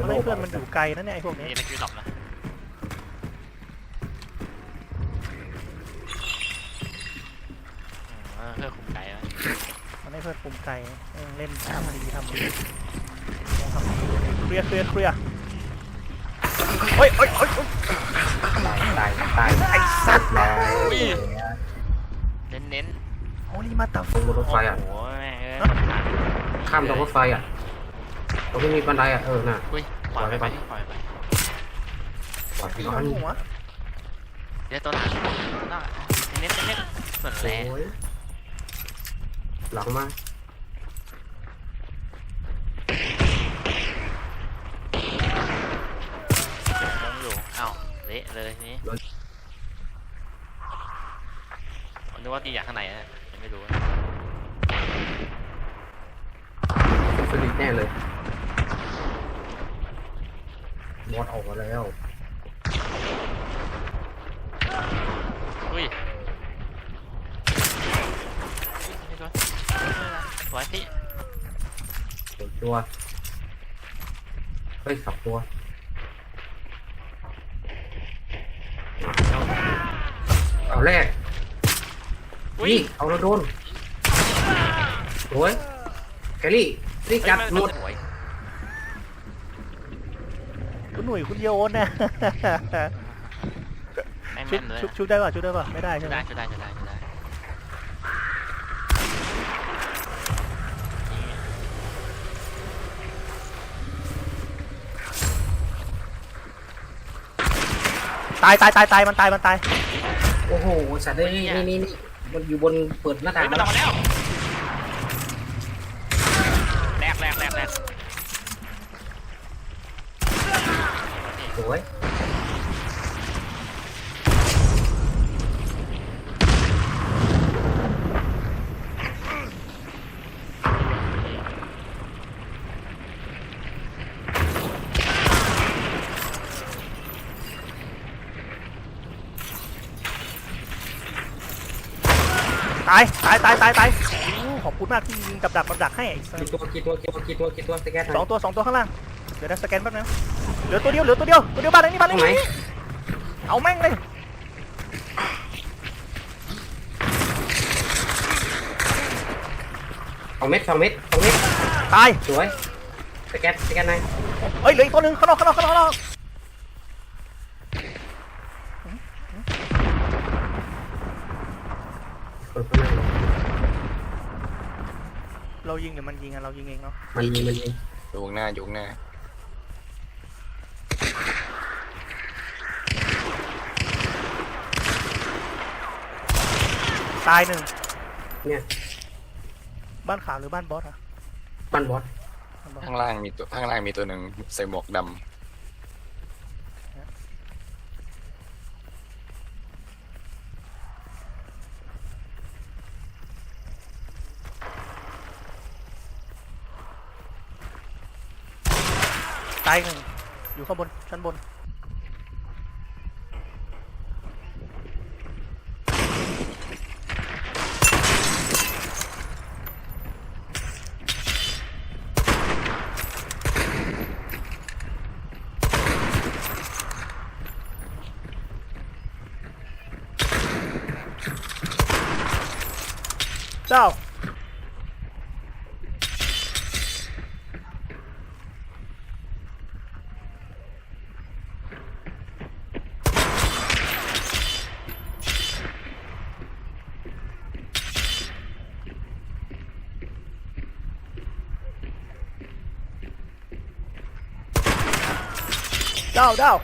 มันให้เพื่อนมันอยู่ไกลนะเนี่ยไอ้พวกนี้นี่ตะกี้หลบนะอืมเออเพื่อคุมไก่ไว้มันให้เพื่อนปุ่มไกลเออเล่นทำดีทำดีลองทำดีเคลียร์เคลียร์เคลียร์เฮ้ยเฮ้ยเฮ้ยเฮ้ยตายตายตายไอ้สัตว์ตายเน้นเน้นโอ้ยมาตับตรงบนรถๆโอ้ไฟอะโหแม่งเอ้ยข้ามตรงรถไฟอะ ตรงที่มีบันไดอะเออน่ะ อุ้ยปล่อยไปไป ปล่อยไปปล่อยไปตีก่อมันนหัวเดี๋ยวตัวหน้าหน้าเน้นเน้นๆเหมือนแร่โอ้ยหลังมาลงอยู่อ้าวเละเลยทีนี้ผมนึกว่าตีอยากข้างในนะยังไม่รู้นะสลิดแน่เลย บอสออกมาแล้วอุ้ยนี่ก่อนสวยที่เปิดตัวเฮ้ยขับตัวเอาแรกอุ้ยนี่เอาเราโดนโอ้ยแคลรี่นี่จัดหมด สวย คุณหนุ่ยคุณโยนนะแม่นชุบๆเลยชุบชุบได้ป่ะชุบได้ป่ะไม่ได้ใช่จะไหมได้จะได้จะได้จะได้นี่ตายตายตายตายมันตายมันตายโอ้โหสัตว์เลยนี่นี่นี่มันอยู่บนเปิดหน้าต่าเฮ้งยมันออกมาแล้วแรกแรกแรกแรก สวยตายตายตายตายตายโอ้ขอบคุณมากที่ยิงกับดักกับดักให้ไอ้สัสกี่ตัวกี่ตัวกี่ตัวกี่ตัวกี่ตัวสแกนหน่สออยงตัวสองตัวข้างล่าง เดี๋ยวนะสแกนแป๊บนึง เหลือตัวเดียวเหลือตัวเดียวตัวเดียวบ้านไหนนี่บ้านไหนตรงไหน นี่เอาแม่งเลยสองเม็ดสองเม็ดสองเม็ดตายสวยสแกนสแกนไหนเฮ้ยเหลืออีกตัวหนึ่งข้างนอกข้างนอกข้างนอกข้างนอกเปิดข้างในเรายิงเดี๋ยวมันยิงอะเรายิงเองเนาะมันมีมันมีอยู่ข้างหน้าอยู่ข้างหน้า ตายหนึ่งเนี่ยบ้านขาวหรือบ้านบอสอะปั้นบอสบ้านบอสข้างล่างมีตัวข้างล่างมีตัวหนึ่งใส่หมวกดตายหนึ่งอยู่ข้างบนชั้นบน เจ้าเจ้าเจ้า